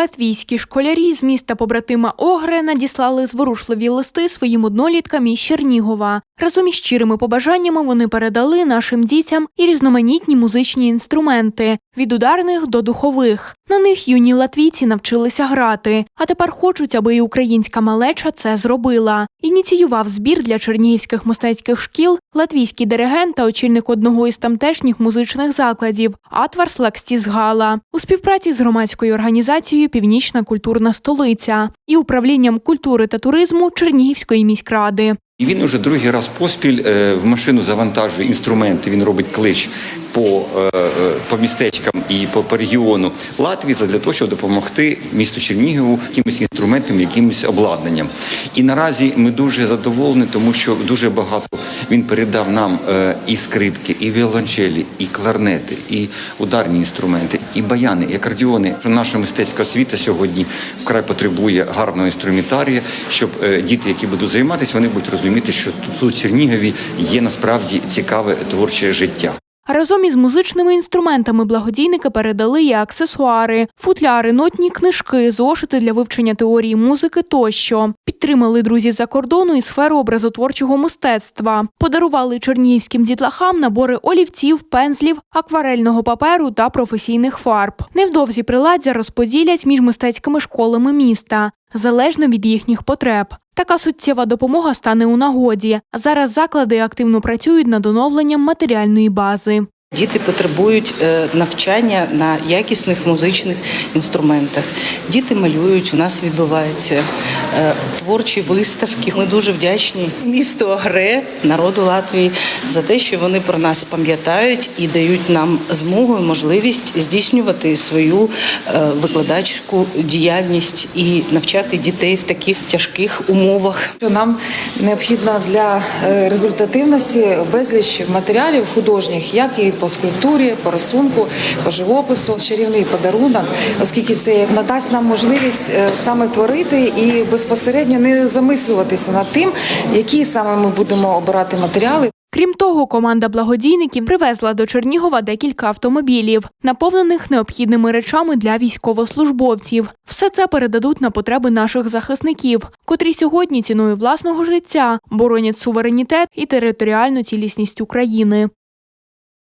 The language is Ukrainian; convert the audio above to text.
Латвійські школярі з міста побратима Огре надіслали зворушливі листи своїм одноліткам із Чернігова. Разом із щирими побажаннями вони передали нашим дітям і різноманітні музичні інструменти від ударних до духових. На них юні латвійці навчилися грати, а тепер хочуть, аби і українська малеча це зробила. Ініціював збір для чернігівських мистецьких шкіл латвійський диригент та очільник одного із тамтешніх музичних закладів Атварс Лакстіс Гала у співпраці з громадською організацією Північна культурна столиця і управлінням культури та туризму Чернігівської міськради. І він уже другий раз поспіль е, в машину завантажує інструменти. Він робить клич по, е, е, по містечкам і по, по регіону Латвії для того, щоб допомогти місту Чернігову якимось інструментом, якимось обладнанням. І наразі ми дуже задоволені, тому що дуже багато він передав нам е, і скрипки, і віолончелі, і кларнети, і ударні інструменти, і баяни, і акордіони. Наша мистецька освіта сьогодні вкрай потребує гарного інструментарія, щоб діти, які будуть займатися, вони будуть розуміти, що тут у Чернігові є насправді цікаве творче життя. Разом із музичними інструментами благодійники передали і аксесуари, футляри, нотні книжки, зошити для вивчення теорії музики тощо. Підтримали друзі за кордону і сферу образотворчого мистецтва. Подарували чернігівським дітлахам набори олівців, пензлів, акварельного паперу та професійних фарб. Невдовзі приладдя розподілять між мистецькими школами міста. Залежно від їхніх потреб. Така суттєва допомога стане у нагоді. Зараз заклади активно працюють над оновленням матеріальної бази. Діти потребують е, навчання на якісних музичних інструментах. Діти малюють, у нас відбуваються е, творчі виставки. Ми дуже вдячні місту Агре, народу Латвії за те, що вони про нас пам'ятають і дають нам змогу і можливість здійснювати свою е, викладацьку діяльність і навчати дітей в таких тяжких умовах. Нам необхідно для е, результативності безліч матеріалів художніх, як і по скульптурі, по рисунку, по живопису. Чарівний подарунок, оскільки це надасть нам можливість е, саме творити і безпосередньо не замислюватися над тим, які саме ми будемо обирати матеріали. Крім того, команда благодійників привезла до Чернігова декілька автомобілів, наповнених необхідними речами для військовослужбовців. Все це передадуть на потреби наших захисників, котрі сьогодні ціною власного життя боронять суверенітет і територіальну цілісність України.